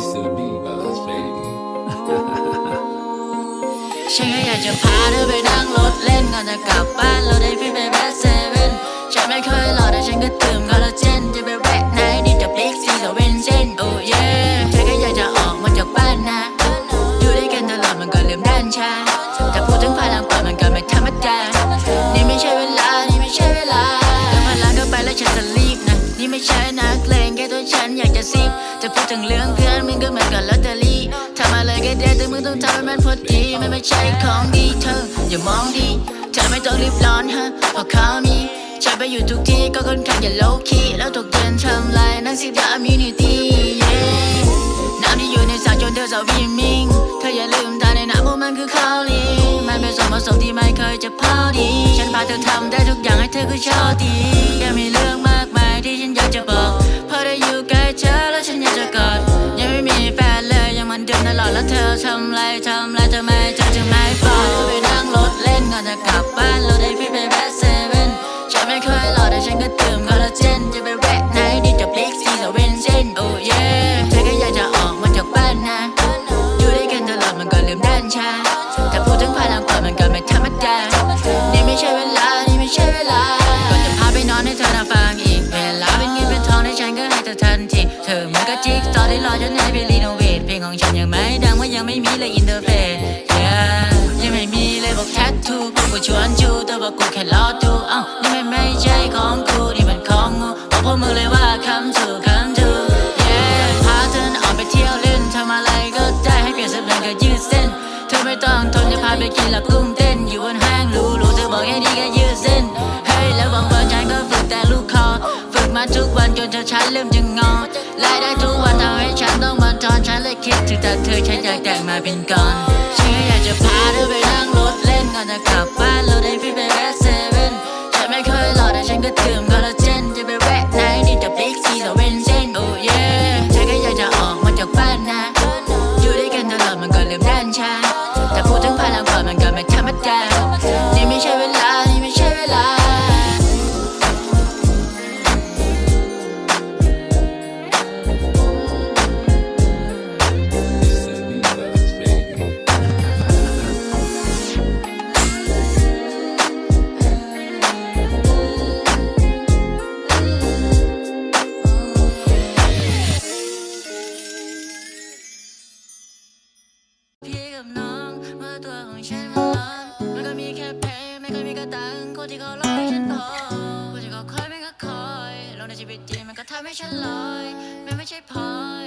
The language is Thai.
Used to be, but that's fading. ฉันก็อยากจะพาเธอไปนั่งรถเล่นก่อนจะกลับบ้านเราได้พี่ไปแวะเซเว่นฉันไม่เคยหล่อแต่ฉันก็ตื่มคอลลาเจนจะไปแวะไหนดีจะบลิกซีกับเวนเจนโอ้เย่เธอก็อยากจะออกมาจากบ้านนะ อยู่ด้วยกันตลอดมันก็ลืมด้านชาแต่พูดถึงพลังปล่อยมันก็ไม่ธรรมดา นี่ไม่ใช่เวลา นี่ไม่ใช่เวลาเติมพลังเข้าไปแล้วฉันจะรีบนะ นี่ไม่ใช่นัก จะซิบจะพูดถึงเรื่องเพื่อนมึงก็เหมือนกับลอตเตอรี่ทำอะไรก็ได้แต่มึงต้องทำให้มันพอดีมันไม่ใช่ของดีเธออย่ามองดีเธอไม่ต้องรีบร้อนฮะเพราะเขามีฉันไปอยู่ทุกที่ก็ค่อนข้างอย่าโลคีแล้วตกเย็นทำลายนักสิบดามินิตี้น้ำที่อยู่ในสระจนเธอสาววิมมิงเธออย่าลืมทานในน้ำพราะมันคือข้าวลีมันเป็นส่วนผสมที่ไม่เคยจะพอดี ฉันพาเธอทำได้ทุกอย่างให้เธอก็ชอบดียังมีเรื่องมากมายที่ฉันอยากจะบอก เธอแล้วฉันยังจะกอดยังไม่มีแฟนเลยยังเหมันเดิมตลอดแล้วเธอทำไรทำไรทำไมเธอจะไม่ ทันทีเธอเหมันก็จิ๊กซอว์ที่รอจนให้ไปรีโนเวทเพลงของฉันยังไม่ดังว่ายังไม่มีเลยอินเทอร์เฟซ yeah ยังไม่มีเลยบอกแทททูพวกกูชวนจูแต่ว่ากูแค่รอดูเอ้านี่มันไม่ใช่ของกูนี่มันของงูบอกพวกมึงเลยว่าคำถูกคำถูก yeah พาเธอออกไปเที่ยวเล่นทำอะไรก็ได้ให้เปลี่ยนสเปนก็ยืดเส้น เธอไม่ต้องทนจะพาไปกินละกุ้ง เธอฉันเริ่มจะงอรายได้ทุกวันทำให้ฉันต้องมาทอนฉันเลยคิดถึงแต่เธอฉันอยากแต่งมาเป็นก่อนฉันก็อยากจะพาเธอไปนั่งรถเล่นก่อนจะกลับบ้านเราได้พี่ไปแวะเซเว่นฉันไม่เคยหล่อแต่ฉันก็ตื่มคอลลาเจนจะไปแวะไหนดีจะบลิกซีกับเวนเจนโอ้เย่เธอก็อยากจะออกมาจากบ้านนะอยู่ด้วยกันตลอดมันก็ลืมด้านชาแต่พูดถึงพลังปล่อยมันก็ไม่ธรรมดา ที่เขาหลอยฉันพอยคนที่เขคอยไม่ก็คอยลงในชีวิตจริงมันก็ทำให้ฉันลอย ไม่ไม่ใช่พอย